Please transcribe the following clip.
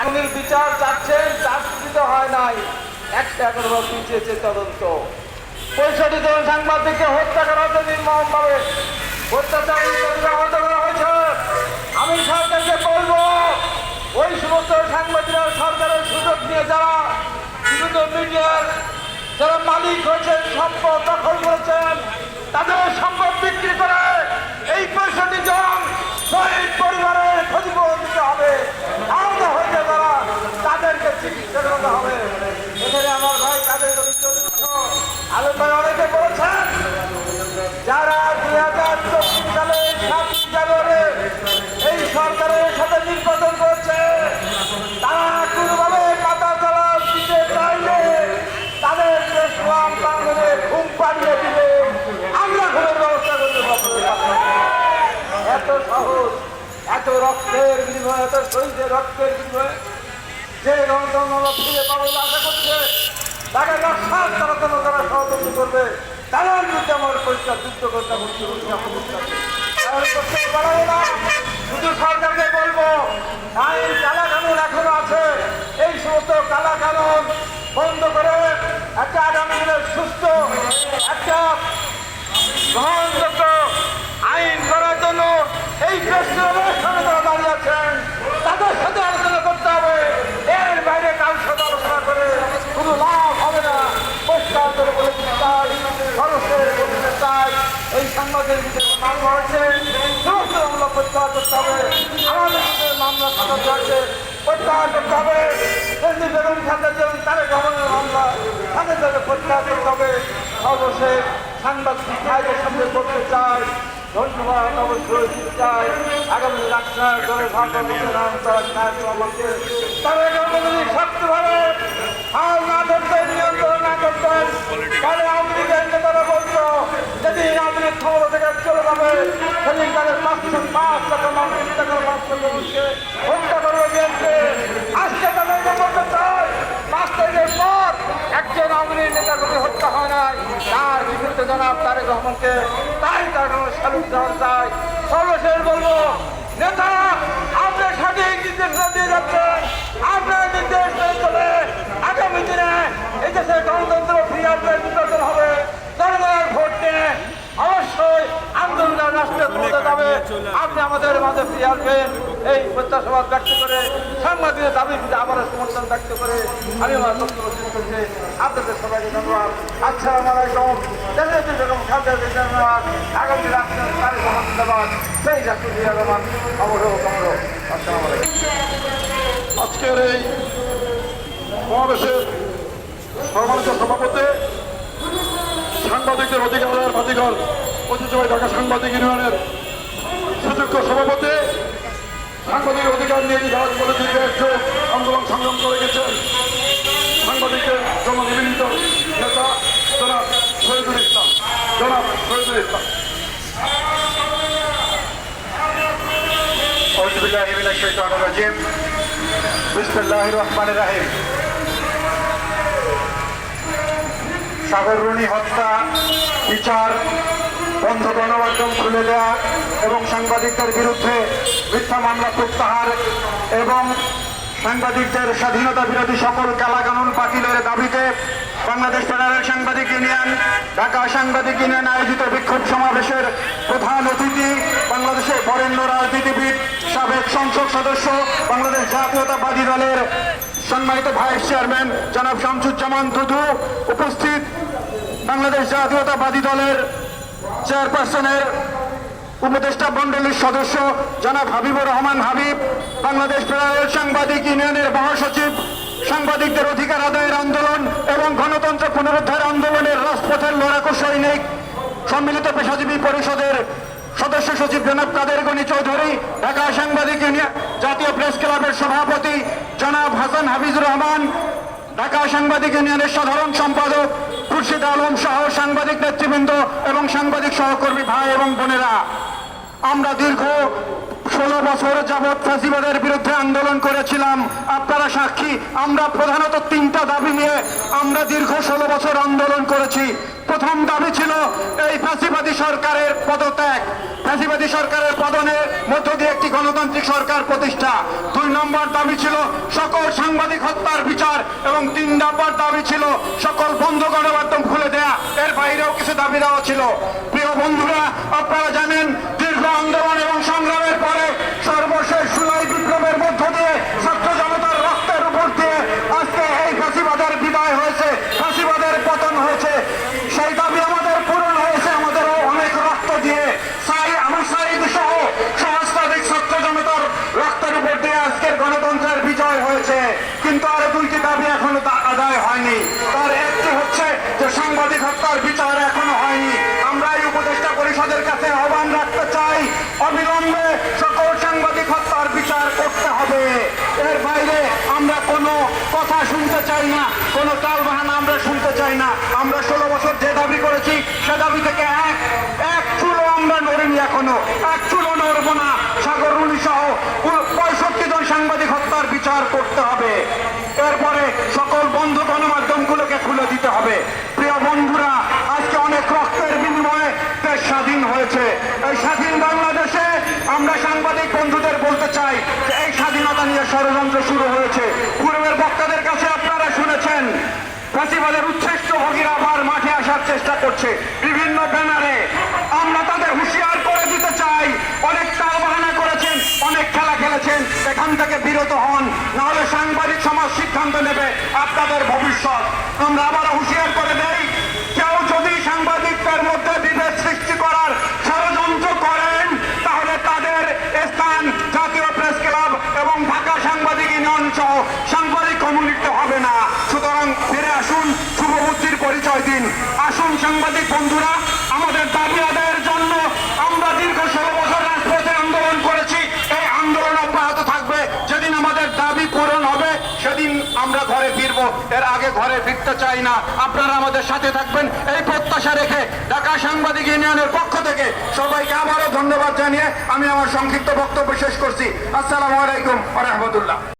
আইনের বিচার চাচ্ছেন চাকরিত হয় নাই। একটা এখনও পিছিয়েছে তদন্ত। পঁয়ষট্টি জন সাংবাদিককে হত্যা করা হচ্ছে নির্মমভাবে। অত্যাচার হত্যা করা হয়েছে। আমি সরকারকে বলব, ওই সমস্ত সাংবাদিকরা সরকারের সুযোগ নিয়ে যারা বিভিন্ন মিডিয়ার যারা মালিক হয়েছেন, সম্পদ দখল করেছেন, তাদের সম্পদ বিক্রি করে এই পঁয়ষট্টি জন শহীদ পরিবারের ক্ষতিপূরণ দিতে হবে আহত হয়েছে তারা তাদেরকে চিকিৎসা করাতে হবে এখানে আমার ভাই কাদের আলম ভাই অনেকে বলেছেন যারা দুই হাজার চব্বিশ সালে সাতই জানুয়ারি এই সরকারের সাথে নির্বাচন করছে তারা কোনোভাবে মাথা চালা দিতে চাইলে তাদের ইসলাম বাংলাদেশে ঘুম পাড়িয়ে দিবে আমরা ঘুমের ব্যবস্থা করতে পারব এত এত রক্তের বিনিময়ে, এত শহীদের রক্তের বিনিময়ে যে রণতন্ত্র ফিরে পাবে আশা করছে, তাকে রক্ষার তারা যেন তারা সহযোগী করবে। তারা বিরুদ্ধে আমার পরিষ্কার যুদ্ধ করতে করতে পারব না। শুধু সরকারকে বলব, আইন, কালা কানুন এখনও আছে। এই সমস্ত কালা কানুন বন্ধ করে একটা আগামী দিনের সুস্থ, একটা গ্রহণযোগ্য আইন করার জন্য এই প্রেসিডেন্টের সামনে তারা দাঁড়িয়ে আছেন তাদের সাথে আলোচনা করতে হবে এর বাইরে কাল সাথে আলোচনা করে কোনো লাভ হবে না পরিষ্কার করে বলে দিতে চাই খরচের বলতে চাই এই মামলা হয়েছে সমস্ত মামলা প্রত্যাহার করতে হবে। আমাদের মামলা খাটাতে হয়েছে প্রত্যাহার করতে হবে। এমনি বেগম খাদের যেমন তারেক রহমানের মামলা, তাদের তাদের প্রত্যাহার করতে হবে। সর্বশেষ সাংবাদিক ভাইদের সামনে করতে চাই, ধন্যবাদ অবশ্যই চাই। আগামী রাষ্ট্রের দলের নাম তারা তারা যদি শক্তভাবে হাল না ধরতেন নিয়ন্ত্রণ না করতেন তাহলে আওয়ামী লীগের নেতারা বলতো যেদিন আওয়ামী লীগ ক্ষমতা থেকে চলে যাবে সেদিন তাদের পাঁচশো পাঁচ টাকা মানুষ টাকা পাঁচ টাকা মানুষকে হত্যা করবে বিএনপি আজকে তাদেরকে বলতে চাই। পাঁচ তারিখের পর একজন আওয়ামী নেতা যদি হত্যা হয় নাই। তার বিরুদ্ধে জনাব তারেক রহমানকে তাই তার স্যালুট দেওয়া চাই। সর্বশেষ বলব নেতা আপনি সঠিক নির্দেশনা দিয়ে যাচ্ছেন। আপনার নির্দেশ মেনে চলে। আগামী দিনে এই দেশে গণতন্ত্র ফিরে আসবে নির্বাচন হবে। জনগণের ভোট নিয়ে অবশ্যই আন্দোলন রাষ্ট্রের ক্ষমতা যাবে। আপনি আমাদের মাঝে ফিরে আসবেন এই প্রত্যাশাবাদ ব্যক্ত করে সাংবাদিকের দাবি আবার সমর্থন ব্যক্ত করে আমি আমার বক্তব্য শেষ করছি। আপনাদের সবাইকে ধন্যবাদ। আসসালামু আলাইকুম। দেশের বেগম খাদ্যের ধন্যবাদ। আগামী রাষ্ট্রের ধন্যবাদ সেই রাষ্ট্রপতি রহমান। অমর হোক অমর হোক। আসসালামু আলাইকুম। আজকের এই সমাবেশের সম্মানিত সভাপতি সাংবাদিকদের অধিকারের বাতিঘর ঐতিহ্যবাহী ঢাকা সাংবাদিক ইউনিয়নের সুযোগ্য সভাপতি। সাংবাদিক অধিকার নিয়ে ভারত বলে দীর্ঘ আন্দোলন সংগ্রাম করে গেছেন সাংবাদিকের জননিবেদিত নেতা জনাব শহীদুল ইসলাম, জনাব শহীদুল ইসলাম। সাগররণী হত্যা, বিচার বন্ধ গণমাধ্যম খুলে দেওয়া এবং সাংবাদিকদের বিরুদ্ধে মিথ্যা মামলা প্রত্যাহার এবং সাংবাদিকদের স্বাধীনতা বিরোধী সকল কালাকানুন বাতিলের দাবিতে বাংলাদেশ ফেডারেল সাংবাদিক ইউনিয়ন, ঢাকা সাংবাদিক ইউনিয়ন আয়োজিত বিক্ষোভ সমাবেশের প্রধান অতিথি বাংলাদেশের বরেণ্য রাজনীতিবিদ, সাবেক সংসদ সদস্য, বাংলাদেশ জাতীয়তাবাদী দলের সম্মানিত ভাইস চেয়ারম্যান জনাব শামসুজ্জামান দুদু, উপস্থিত বাংলাদেশ জাতীয়তাবাদী দলের চেয়ারপারসনের উপদেষ্টা মন্ডলীর সদস্য জনাব হাবিবুর রহমান হাবিব, বাংলাদেশ ফেডারেল সাংবাদিক ইউনিয়নের মহাসচিব, সাংবাদিকদের অধিকার আদায়ের আন্দোলন এবং গণতন্ত্র পুনরুদ্ধার আন্দোলনের রাজপথের লড়াকু সৈনিক, সম্মিলিত পেশাজীবী পরিষদের সদস্য সচিব জনাব কাদের গনি চৌধুরী, ঢাকা সাংবাদিক ইউনিয়ন জাতীয় প্রেস ক্লাবের সভাপতি জনাব হাসান হাফিজুর রহমান, ঢাকা সাংবাদিক ইউনিয়নের সাধারণ সম্পাদক খুরশিদ আলম সহ সাংবাদিক নেতৃবৃন্দ এবং সাংবাদিক সহকর্মী ভাই এবং বোনেরা আমরা দীর্ঘ ষোলো বছর যাবৎ ফাঁসিবাদের বিরুদ্ধে আন্দোলন করেছিলাম। আপনারা সাক্ষী, আমরা প্রধানত তিনটা দাবি নিয়ে আমরা দীর্ঘ ষোলো বছর আন্দোলন করেছি। প্রথম দাবি ছিল, এই ফ্যাসিবাদী সরকারের পদত্যাগ। ফাঁসিবাদী সরকারের পদনের মধ্য দিয়ে একটি গণতান্ত্রিক সরকার প্রতিষ্ঠা। দুই নম্বর দাবি ছিল, সকল সাংবাদিক হত্যার বিচার। এবং তিন নম্বর দাবি ছিল, সকল বন্ধ গণমাধ্যম খুলে দেয়া। এর বাইরেও কিছু দাবি দেওয়া ছিল। প্রিয় বন্ধুরা, আপনারা জানেন আন্দোলন এবং সংগ্রামের পরে সর্বশেষ দিয়ে ছাত্র জনতার রক্তের উপর দিয়ে আজকে এই ফাঁসিবাদের বিদায় হয়েছে, ফাঁসিবাদের পতন হয়েছে। সেই আমাদের পূরণ হয়েছে, আমাদেরও অনেক রক্ত দিয়ে। সাই আমার সাইদ জনতার রক্তের উপর দিয়ে আজকের গণতন্ত্রের বিজয় হয়েছে। কিন্তু আরও দুইটি দাবি এখনও আদায় হয়নি। তার একটি হচ্ছে যে সাংবাদিক হত্যার বিচার এখনও হয়নি আমরা এই উপদেষ্টা পরিষদের কাছে আহ্বান রাখতে চাই অবিলম্বে সকল সাংবাদিক হত্যার বিচার করতে হবে এর বাইরে আমরা কোনো কথা শুনতে চাই না। কোনো টাল বাহানা আমরা শুনতে চাই না। আমরা ষোলো বছর যে দাবি করেছি, সে দাবি থেকে এক এক চুলো আমরা নড়িনি এখনও। এক চুলো নড়বো না। সাগর রুনি সহ পঁয়ষট্টি জন সাংবাদিক হত্যার বিচার করতে হবে। এরপরে সকল বন্ধ গণমাধ্যমগুলোকে খুলে দিতে হবে। প্রিয় বন্ধুরা, আজকে অনেক রক্তের বিনিময়ে দেশ স্বাধীন হয়েছে। এই স্বাধীন বাংলাদেশে আমরা সাংবাদিক বন্ধুদের বলতে চাই স্বাধীনতা নিয়ে ষড়যন্ত্র শুরু হয়েছে। পূর্বের বক্তাদের কাছে আপনারা শুনেছেন ফ্যাসিবাদের উচ্ছেষ্ট ভোগীরা আবার মাঠে আসার চেষ্টা করছে বিভিন্ন ব্যানারে। আমরা তাদের হুঁশিয়ার করে দিতে চাই অনেক তাল বাহানা করেছেন, অনেক খেলা খেলেছেন, এখান থেকে বিরত হন, নাহলে সাংবাদিক সমাজ সিদ্ধান্ত নেবে আপনাদের ভবিষ্যৎ। আমরা আবার হুঁশিয়ার করে দেই কেউ যদি সাংবাদিকদের মধ্যে বিভেদ সৃষ্টি করার ষড়যন্ত্র করেন তাহলে তাদের স্থান জাতীয় প্রেস ক্লাব এবং ঢাকা সাংবাদিক ইউনিয়ন সহ সাংবাদিক কমিউনিটি হবে না সুতরাং ফিরে আসুন শুভবুদ্ধির পরিচয় দিন আসুন সাংবাদিক বন্ধুরা, আমাদের দাবি আদায়ের জন্য আমরা দীর্ঘ ষোলো বছর রাজপথে আন্দোলন করেছি। এই আন্দোলন অব্যাহত থাকবে। যেদিন আমাদের দাবি পূরণ হবে, সেদিন আমরা ঘরে ফিরবো। এর আগে ঘরে ফিরতে চাই না। আপনারা আমাদের সাথে থাকবেন। এই প্রত্যাশা রেখে ঢাকা সাংবাদিক ইউনিয়নের পক্ষ থেকে সবাইকে আবারও ধন্যবাদ জানিয়ে আমি আমার সংক্ষিপ্ত বক্তব্য শেষ করছি। আসসালামু আলাইকুম রহমতুল্লাহ।